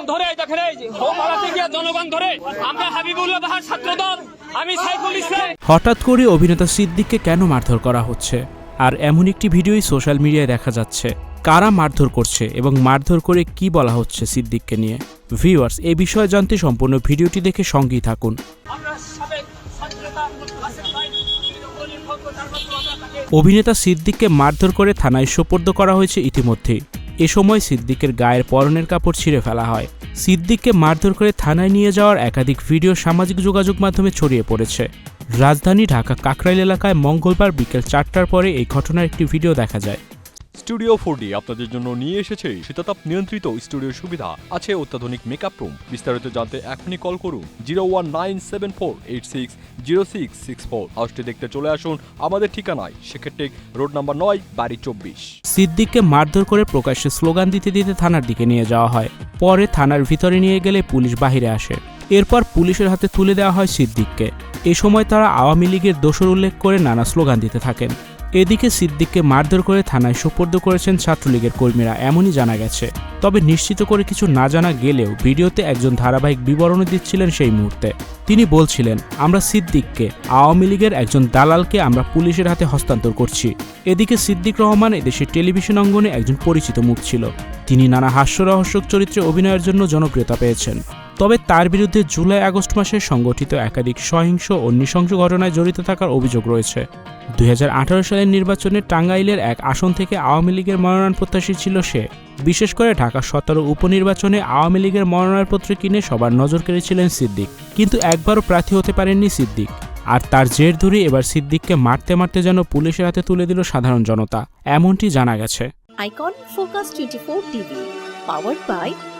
জনগণ ধরে দেখেন এই যে গিয়ে জনগণ ধরে। আমরা হাবিবুল্লাহ বাহার ছাত্রদল আমি সাইফুল ইসলাম। হঠাৎ করে অভিনেতা সিদ্দিককে কেন মারধর করা হচ্ছে? আর এমন একটি ভিডিওই সোশ্যাল মিডিয়ায় দেখা যাচ্ছে। কারা মারধর করছে এবং মারধর করে কি বলা হচ্ছে সিদ্দিককে নিয়ে? ভিউয়ার্স এই বিষয়ে জানতে সম্পূর্ণ ভিডিওটি দেখে সঙ্গেই থাকুন। অভিনেতা সিদ্দিককে মারধর করে থানায় সোপর্দ করা হয়েছে ইতিমধ্যেই। এ সময় সিদ্দিকের গায়ের পরনের কাপড় ছিঁড়ে ফেলা হয়। সিদ্দিককে মারধর করে থানায় নিয়ে যাওয়ার একাধিক ভিডিও সামাজিক যোগাযোগ মাধ্যমে ছড়িয়ে পড়েছে। রাজধানী ঢাকা কাকরাইল এলাকায় মঙ্গলবার বিকেল চারটার পরে এই ঘটনার একটি ভিডিও দেখা যায়। স্টুডিও ফোর ডি আপনাদের জন্য নিয়ে এসেছে শীতাতাপ নিয়ন্ত্রিত স্টুডিও সুবিধা। আছে অত্যাধুনিক মেকআপ রুম বিস্তারিত জানতে এখনই কল করুন zero one nine seven four eight six zero six six four হাউসটি দেখতে চলে আসুন আমাদের ঠিকানায়। সেক্ষেত্রে রোড নাম্বার নয়, বাড়ি চব্বিশ। সিদ্দিককে মারধর করে প্রকাশ্যে স্লোগান দিতে দিতে থানার দিকে নিয়ে যাওয়া হয়। পরে থানার ভিতরে নিয়ে গেলে পুলিশ বাহিরে আসে। এরপর পুলিশের হাতে তুলে দেওয়া হয় সিদ্দিককে। এ সময় তারা আওয়ামী লীগের দোষর উল্লেখ করে নানা স্লোগান দিতে থাকেন। এদিকে সিদ্দিককে মারধর করে থানায় সোপর্দ করেছেন ছাত্রলীগের কর্মীরা, এমনই জানা গেছে। তবে নিশ্চিত করে কিছু না জানা গেলেও ভিডিওতে একজন ধারাবাহিক বিবরণী দিচ্ছিলেন সেই মুহূর্তে। তিনি বলছিলেন, আমরা সিদ্দিককে, আওয়ামী লীগের একজন দালালকে আমরা পুলিশের হাতে হস্তান্তর করছি। এদিকে সিদ্দিক রহমান এদেশের টেলিভিশন অঙ্গনে একজন পরিচিত মুখ ছিল। তিনি নানা হাস্যরহস্যক চরিত্রে অভিনয়ের জন্য জনপ্রিয়তা পেয়েছেন। তবে তার বিরুদ্ধে জুলাই আগস্ট মাসে সংগঠিত একাধিক সহিংস ও নৃশংস ঘটনায় জড়িত থাকার অভিযোগ রয়েছে। দুই হাজার আঠারো সালের নির্বাচনে টাঙ্গাইলের এক আসন থেকে আওয়ামী লীগের মনোনয়ন প্রত্যাশী ছিল সে। বিশেষ করে ঢাকা সতেরো উপনির্বাচনে আওয়ামী লীগের মনোনয়নপত্র কিনে সবার নজর কেড়েছিলেন সিদ্দিক। কিন্তু একবারও প্রার্থী হতে পারেননি সিদ্দিক। আর তার জের ধরে এবার সিদ্দিককে মারতে মারতে যেন পুলিশের হাতে তুলে দিল সাধারণ জনতা এমনটি জানা গেছে। Icon Focus 24 TV, powered by 4D